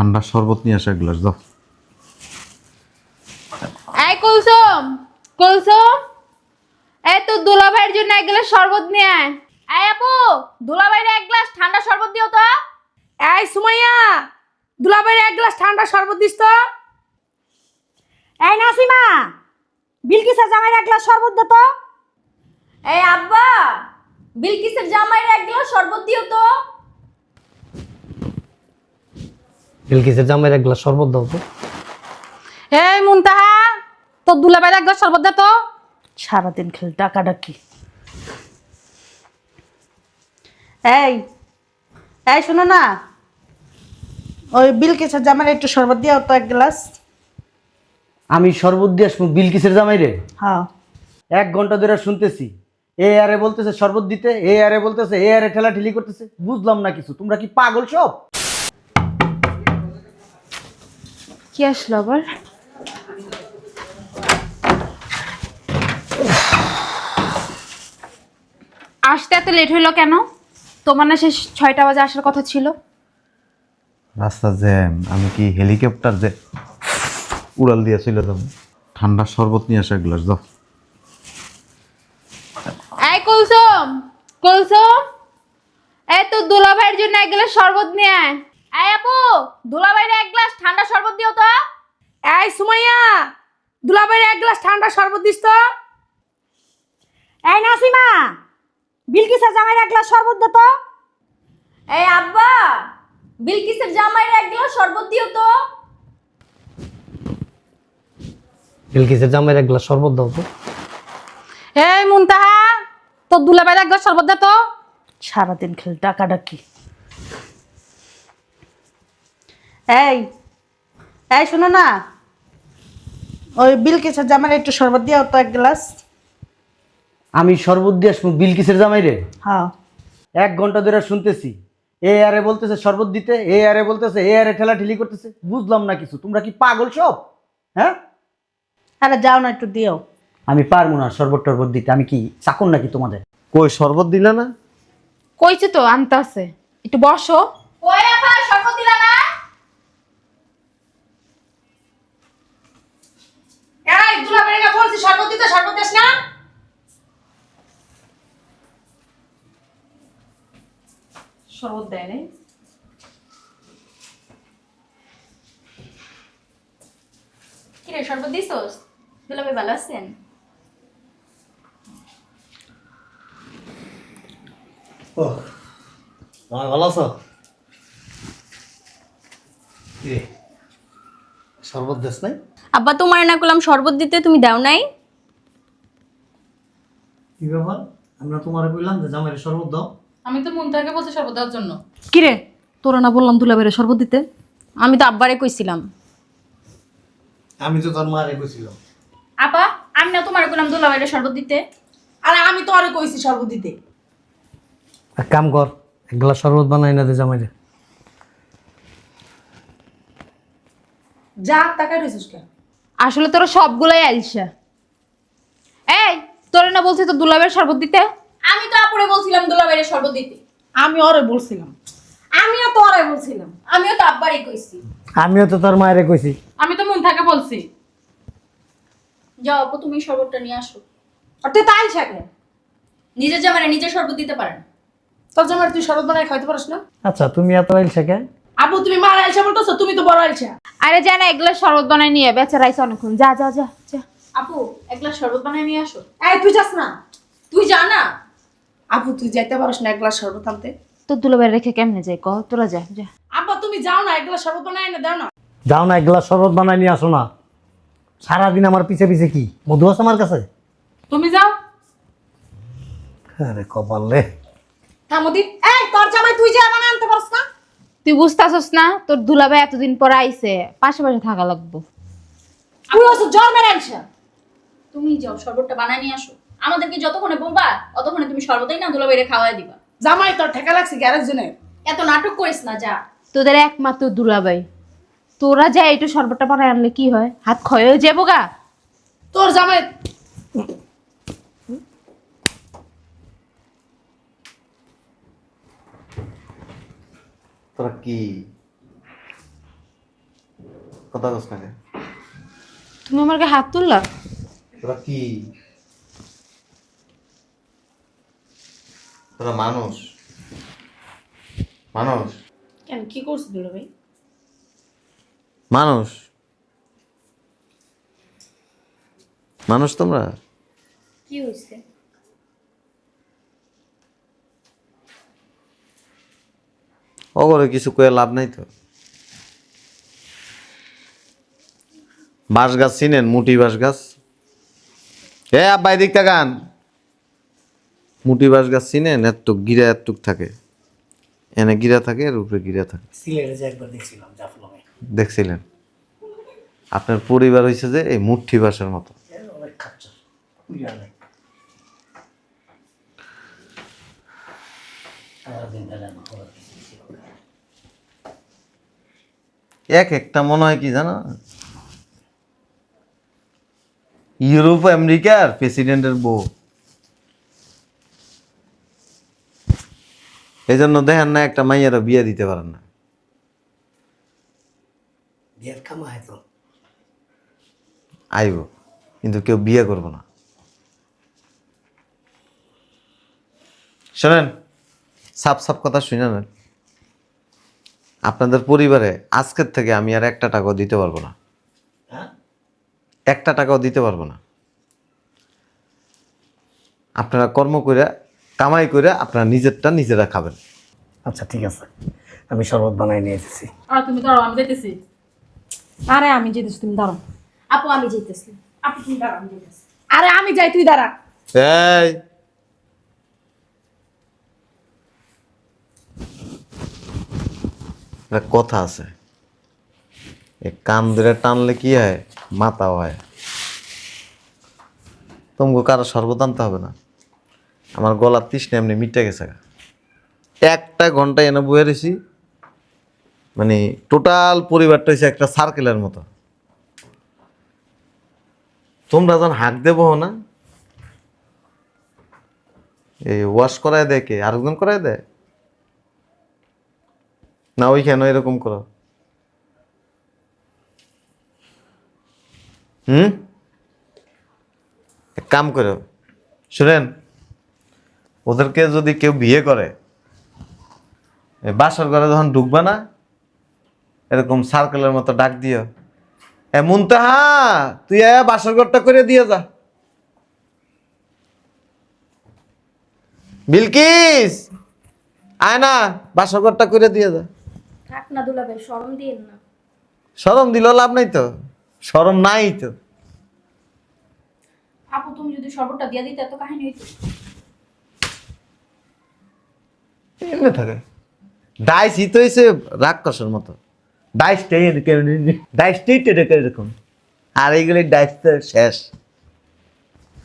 ঠান্ডা শরবত নিয়ে আসা এক গ্লাস দাও। এই কুলসুম কুলসুম এই তো দুলা ভাইয়ের জন্য এক গ্লাস শরবত নিয়ে আয়। এই আপু দুলা ভাইয়ের এক গ্লাস ঠান্ডা শরবত দিও তো। এই সুমাইয়া দুলাভাইয়ের এক গ্লাস ঠান্ডা শরবত দিস তো। এই নাসিমা বিলকিসের জামাইয়ের এক গ্লাস শরবত দে তো। এই আব্বা বিলকিসের জামাইয়ের এক গ্লাস শরবত দিও তো। বিলকিসের জামাইয়ের এক গ্লাস শরবত দাও তো। এই মুনতাহা তোর দুলাভাইয়ের এক গ্লাস শরবত দে তো। সারাদিন খেলে ডাকা ডাকি এই এই শোনো না ওই বিলকিসের জামাইয়ের একটু শরবত দিও তো এক গ্লাস। আমি শরবত দিয়ে আসব বিলকিসের জামাইরে? হ্যাঁ। এক ঘণ্টা ধরে শুনতেছি এ আরে বলতেছে শরবত দিতে এ আরে বলতেছে এ আরে ঠেলা ঠেলি করতেছে বুঝলাম না কিছু তোমরা কি পাগল সব? কি আসলো আবার? আসতে এত লেট হইল কেন? তোমার না শেষ ছয়টা বাজে আসার কথা ছিল। রাস্তা জ্যাম আমি কি হেলিকপ্টার যে উড়াল দিয়ে চলে যাব? ঠান্ডা শরবত নিয়ে আসা এক গ্লাস দাও এই কুলসুম কুলসুম এই তো দুলা ভাইয়ের জন্য এক গ্লাস শরবত নিয়ে আয়। এই আপু দুলা ভাইয়ের এক গ্লাস ঠান্ডা শরবত দিও তো। এই সুমাইয়া দুলাভাইয়ের এক গ্লাস ঠান্ডা শরবত দিস তো। এই নাসিমা বিলকিসের জামাইয়ের এক গ্লাস শরবত দে তো। এই আব্বা বিলকিসের জামাইয়ের এক গ্লাস শরবত দিও তো। বিলকিসের জামাইয়ের এক গ্লাস শরবত দাও তো। এই মুনতাহা তোর দুলাভাইয়ের এক গ্লাস শরবত দে তো। সারাদিন খেলে ডাকা ডাকি এই এই শোনো না। ওই বিলকিসের জামাইয়ের একটু শরবত দিও তো এক গ্লাস। আমি শরবত দিয়ে আসব বিলকিসের জামাইরে? হ্যাঁ। এক ঘণ্টা ধরে শুনতেছি এ আরে বলতেছে শরবত দিতে এ আরে বলতেছে এ আরে ঠেলা ঠেলি করতেছে বুঝলাম না কিছু। তোমরা কি পাগল সব? হ্যাঁ? আরে যাও না একটু দিও। আমি পারব না শরবত টরবত দিতে আমি কি চাকর নাকি তোমাদের? কই শরবত দিলে না? কইছে তো আনতে আছে। একটু বসো। ওই আপা শরবত দিলা না? দুলাভাইয়ের না বলছি শরবত দিতে শরবত দিস না? শরবত দেয় নাই। কি রে শরবত দিছস? দুলা ভাই ভালো আছেন? ভালো আছো? শরবত দেশ নাই? আব্বা তোমার না করলাম শরবত দিতে তুমি দাও নাই? কি ব্যাপার? আমরা তোমার কইলাম যে জামাইরে শরবত দাও। আমি তো মুনতাকে বলছি শরবত দেওয়ার জন্য। কিরে তোরা না বললাম দুলাভাইয়ের শরবত দিতে? আমি তো আব্বারে কইছিলাম। আমি তো তোর মারে কইছিলাম। আপা আমি না তোমার করলাম দুলা ভাইয়ের শরবত দিতে। আর আমি তো আরে কইছি শরবত দিতে। এক কাম কর এক গ্লাস শরবত বানাই না দে জামাইরে। যা তাকাই রইছিস কেন? আসলে তোরা সবগুলাই আলসা এই তোরা না বলছিস তো দুলা ভাইয়ের শরবত দিতে? আমি তো আপুরে বলছিলাম দুলা ভাইয়ের শরবত দিতে। আমি ওরে বলছিলাম। আমিও তো ওরে বলছিলাম। আমিও তো আব্বারই কইছি। আমিও তো তোর মায়েরে কইছি। আমি তো মুনতাকে বলছি। যাও আপু তুমি শরবতটা নিয়ে আসো। আর তুই তাই শাকে নিজের জামানে নিজে শরবত দিতে পারেন তোর জামাই তুই শরবত বানাই খাইতে পারিস না? আচ্ছা তুমি এত আইলছে কে আবু তুমি মারা আইসা বলতেছো? তুমি তো বড় আইসা আরে জানা এগুলো শরবত বানাই নিয়ে বেচারা আইসা অনেকক্ষণ। যা যা যা যা। আপু এক গ্লাস শরবত বানায় নিয়ে আসো। এই তুই যাস না। তুই যা না। আপু তুই যাইতে পারিস না এক গ্লাস শরবত আনতে। তো দুলা ভাই রেখে কেমনে যাই? কহ তোরা যা যা। আব্বা তুমি যাও না এক গ্লাস শরবত বানাই না দাও না। যাও না এক গ্লাস শরবত বানাই নিয়ে আসো না। সারাদিন আমার পিছে পিছে কি? মধু আছে আমার কাছে? তুমি যাও। আরে কপাল রে। থামদি এই তোর জামাই তুই যা বানাই আনতে পারিস না। তুই বুঝতেছস না? তোর দুলা ভাই এতদিন পর আইছে। পাশে পাশে থাকা লাগবো। তুই হচ্ছে জ্বর মেরে আইসা তুমি যাও শরবতটা বানায় নিয়ে আসো। আমাদেরকে যতক্ষণে বলবা ততক্ষণে তুমি শরবতই না দুলা ভাইয়ের খাওয়াই দিবা। জামাই তোর ঠেকা লাগছে কি আরেকজনের? এত নাটক করিস না যা। তোদের একমাত্র দুলাভাই। তোরা যা একটু শরবতটা বানাই আনলে কি হয়? হাত ক্ষয় হয়ে যাব গা তোর জামাই তোরা কি? কথা কস না? তুমি আমার গায়ে হাত তুললা? তোরা কি? তোরা মানুষ? মানুষ? কেন কি করছি দুলা ভাই? মানুষ? মানুষ তোমরা? কি হয়েছে অগরে কিছু কয়ে লাভ নাই তো। বাঁশ গাছ চিনেন মুটি বাঁশ গাছ এ আব্বাই দিক তাকান। মুটি বাঁশ গাছ চিনেন এতটুক গিরা এতটুক থাকে। এনে গিরা থাকে এর উপরে গিরা থাকে। দেখছিলেন? আপনার পরিবার হয়েছে যে এই মুঠি বাঁশের মতো। অনেক এক একটা মনে হয় কি জানো? ইউরোপ আমেরিকার প্রেসিডেন্টের বউ। এই জন্য দেখেন না একটা মাইয়ারা বিয়ে দিতে পারেন না। বিয়ের কামা তো। আইব কিন্তু কেউ বিয়ে করব না। শোনেন সাপ সাপ কথা শুনে নেন। আপনাদের পরিবারে আজকের থেকে আমি আর একটা টাকাও দিতে পারব না। হ্যাঁ? একটা টাকাও দিতে পারব না। আপনারা কর্ম করে কামাই করে আপনারা নিজেরটা নিজেরা খাবেন। আচ্ছা ঠিক আছে। আমি শরবত বানাই নিয়ে এসেছি। আর তুমি দাঁড়াও আমি যেতেছি আরে আমি যেতেছি তুমি দাঁড়াও। আপু আমি যেতেছি আপু তুমি দাঁড়াও আমি যেতেছি আরে আমি যাই তুই দাঁড়া। এই! একটা কথা আছে। কান ধরে টানলে কি হয়? মাথা হয়। তোমাকে কারও শরবত আনতে হবে না। আমার গলার তৃষ্ণা এমনি মিটে গেছে। একটা ঘণ্টা এনে বয়ে রয়েছি মানে টোটাল পরিবারটা হয়েছে একটা সার্কেলের মতো। তোমরা যখন হাঁক দেবো না, এই ওয়াশ করায় দেয় কে? আরেকজন করায় দেয়? না ওইখানে এরকম করো? হুম? কাম করো, শুনেন, ওদেরকে যদি কেউ বিয়ে করে বাসর ঘরে যখন ঢুকবা না, এরকম সার্কেলের মতো ডাক দিও এমন তো হ্যাঁ তুই বাসর ঘরটা করে দিয়ে যা। বিলকিস, আয় না, বাসর ঘরটা করে দিয়ে যা। থাক না দুলা ভাই শরম দিন না। সরম দিল লাভ নাই তো? সরম নাই তো? আপু তুমি যদি শরবতটা দিয়ে দিতে এত কাহিনী হইতো। এমনি থাকে। ডাইস হিত হয়েছে রাক্ষসের মতো। ডাইসটাই ডাইসটাই এরকম। আর এইগুলি ডাইস তো শেষ।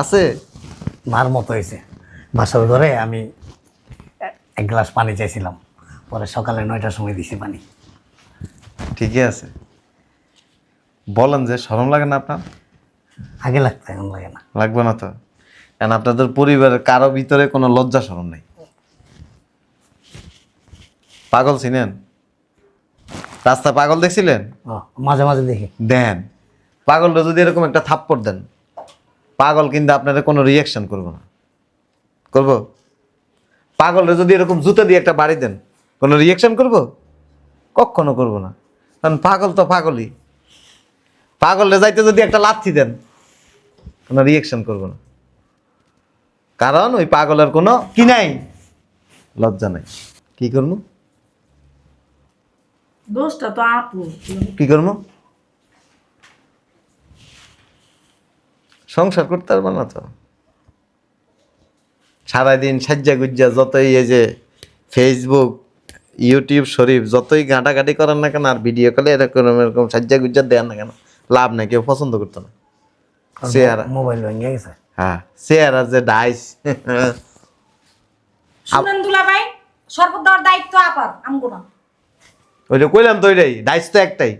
আছে? মার মতো হয়েছে বাসার ঘরে আমি এক গ্লাস পানি চাইছিলাম। পরে সকালে নয়টার সময় দিছি পানি। ঠিকই আছে। বলেন যে সরম লাগে না আপনার? আগে লাগতো এখন লাগে না। লাগবে না তো? কারণ আপনাদের পরিবারের কারও ভিতরে কোনো লজ্জা সরম নেই। পাগল ছিলেন? রাস্তা পাগল দেখছিলেন? ও মাঝে মাঝে দেখি। দেন। পাগলটা যদি এরকম একটা থাপ্পড় দেন পাগল কিন্তু আপনারা কোনো রিয়াকশন করব না। করব? পাগলটা যদি এরকম জুতো দিয়ে একটা বাড়ি দেন কোনো রিয়াকশন করব? কখনো করব না। কারণ পাগল তো পাগলই। পাগলটা যাইতে যদি একটা লাথি দেন কোনো রিয়াকশন করব না। কারণ ওই পাগলের কোনো কি নাই? লজ্জা নাই। কি করব? দোষটা তো আপু। কি করব? সংসার করতে পারব না তো। সারাদিন সাজ্জা গুজ্জা যতই এই যে ফেসবুক ইউটিউব শরীফ যতই ঘাঁটাঘাঁটি করেন না কেন আর ভিডিও কলে এরকম এরকম সাজ্জা গুজ্জা দেন না কেন লাভ নাই কেউ পছন্দ করতো না। চেহারা। মোবাইল ভেঙে গেছে? হ্যাঁ চেহারা যে ডাইস। শুনেন দুলা ভাই শরবত দেওয়ার দায়িত্ব আপার আমগো না। ওইটা কইলাম তো ওইটাই ডাইস তো একটাই।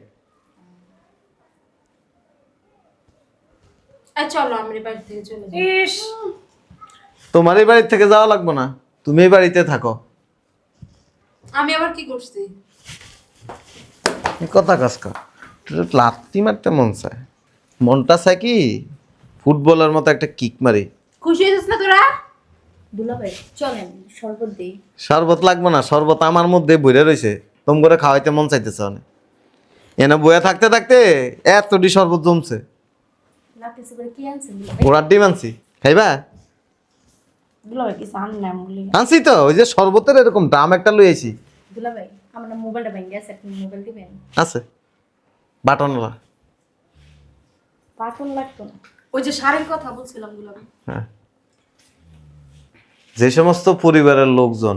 চলো আমরা বাড়ি থেকে চলে যাই। ইস তোমার এই বাড়ির থেকে যাওয়া লাগবো না তুমি এই বাড়িতে থাকো। আমি আবার কি করছি? কথা কাজ কর। লাত্তি মারতে মন চায়। মনটা চায় কি? ফুটবলের মতো একটা কিক মারি। খুশি হয়েছিস না তোরা? দুলাভাই চলেন শরবত দিই। শরবত লাগবে না শরবত আমার মধ্যে বইরে রয়েছে। তোম করে খাওয়াইতে মন চাইতেছে অনেক। এনে বয়ে থাকতে থাকতে এতটি শরবত জমছে। দুলাভাই ডিম আনছি। খাইবা? দুলাভাই কিছু আন না বলি আনছি তো ওই যে শরবতের এরকম দাম একটা লই আইছি। দুলাভাই আমার না মোবাইলটা ভেঙে গেছে আপনি মোবাইল দিবেন? আছে। পাটন লাগতো না। ওই যে শাড়ির কথা বলছিলাম দুলাভাই হ্যাঁ। যে সমস্ত পরিবারের লোকজন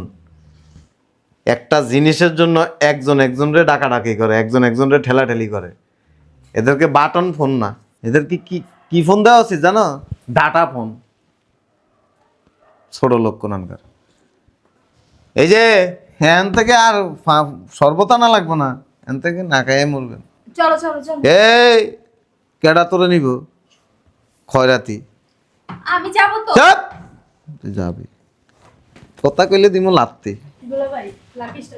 একটা জিনিসের জন্য একজন একজনরে ডাকাডাকি করে একজন একজনরে ঠেলাঠেলি করে। এদেরকে বাটন ফোন না। এদেরকে কি কি ফোন দেওয়া উচিত জানো? Data phone. ছোট লোক কোনানকার। এই যে হ্যান থেকে আর শরবত আনা লাগবে না এন থেকে না খাইয়ে মরবেন। চলো চলো চলো। এই কেডা তোরে নিব? খয়রাতি। আমি যাব তো। চাপ! তুই যাবি। কথা কইলে দিমু লাত্তি। দুলাভাই লাকিসটা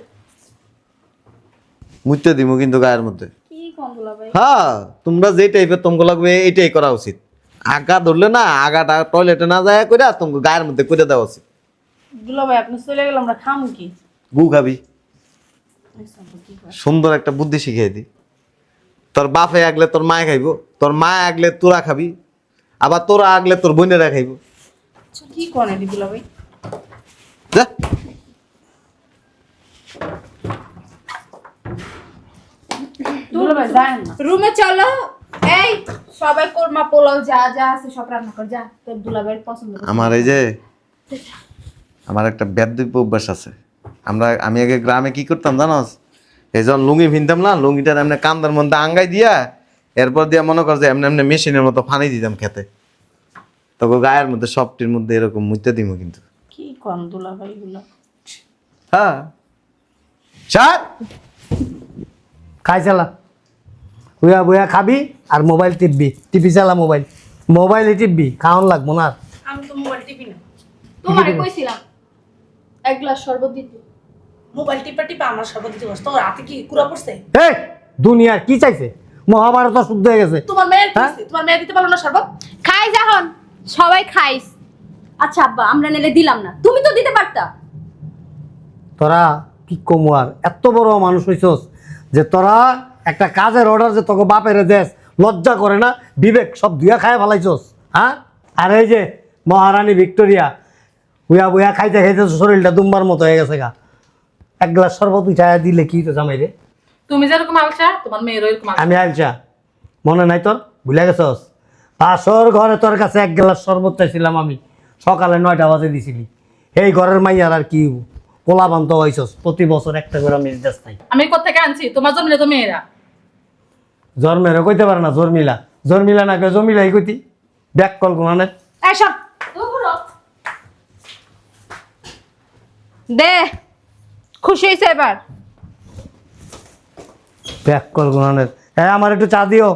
মুইতে দিমু কিন্তু গায়ের মধ্যে। কি কম দুলাভাই হ্যাঁ তোমরা যে টাইপের তোমাকে লাগবে এইটাই করা উচিত। আগা ধরলে না আগাটা টয়লেটে না যায় করে তোমাকে গায়ের মধ্যে করে দেওয়া উচিত দুলাভাই আপনি চলে গেলে আমরা খাম কি? গু খাবি। সুন্দর একটা বুদ্ধি শিখিয়ে দি। তোর বাপে আগলে তোর মায় খাইব তোর মা আগলে তোরা খাবি আবার তোরা আগলে তোর বোনেরা খাইব। কি কোন এটি দুলাভাই যা। দুলাভাই যায় না। রুমে চলো। এই সবাই কোরমা পোলাও যা যা আছে সব রান্না কর যা তোর দুলাভাইয়ের পছন্দ আমার এই যে আমার একটা ব্যাদ্যপ অভ্যাস আছে। আমরা আমি আগে গ্রামে কি করতাম জানোস? এই যখন লুঙ্গি ভিনতাম না লুঙ্গিটা এমনি কান্দার মধ্যে আঙ্গাই দিয়া এরপর দিয়া মনে কর যে এমনি এমনি মেশিনের মতো ফানি দিতাম খেতে। তখন গায়ের মধ্যে সবটির মধ্যে এরকম মুইতে দিব কিন্তু। কি কোন দুলাভাই গুলো হ্যাঁ। চার খাই চালা। বুয়া বুয়া খাবি? আর মোবাইল টিপবি টিপি চালা মোবাইল। মোবাইলে টিপবি খাওয়ান লাগবো না আমি তো মোবাইল টিপি না। তোমারে কইছিলাম এক গ্লাস শরবত দিতে। মোবাইল টিপা টিপা আমার সর্ব দিতে বসতো রাতে কি কুড়া পড়ছে? এই দুনিয়ার কি চাইছে? মহাভারত শুদ্ধ হয়ে গেছে। তোমার মেয়ের কি হ্যাঁ? তোমার মেয়ে দিতে পারল না শরবত? খাই যখন সবাই খাইস। আচ্ছা আব্বা আমরা নেলে দিলাম না। তুমি তো দিতে পারতা। তোরা কি কমু আর? এত বড় মানুষ হইছস যে তোরা একটা কাজের অর্ডার যে তোকে বাপের দেশ লজ্জা করে না? বিবেক সব ধুয়া খায় ফেলাইছস হ্যাঁ? আর এই যে মহারানী ভিক্টোরিয়া উয়া বুয়া খাইতে খাইতে শরীরটা দুম্বার মতো হয়ে গেছে গা। এক গ্লাস শরবত উঠায় দিলে কি তো জামাই রে? তুমি যেরকম আলসা তোমার মেয়ের ওইরকম আলসা। আমি আলচা মনে নাই তোর? ভুলে গেছস? পাশর ঘরে তোর কাছে এক গ্লাস শরবত চাইছিলাম আমি। সকালে নয়টা বাজে দিছিলি। এই ঘরের মাইয়ার আর কি পোলা বান্ত হয়েছস প্রতি বছর একটা করে মিস দেশ নাই আমি কোথেকে আনছি? তোমার জমিলে তো মেয়েরা। জন্মেরও কইতে পারে না জন্মিলা। জন্মিলা না কে জমিলাই কইতি। ব্যাক কল কোনানে এসব দে খুশি হয়েছে এবার। ব্যাক কল কোনানে হ্যাঁ আমার একটু চা দিও।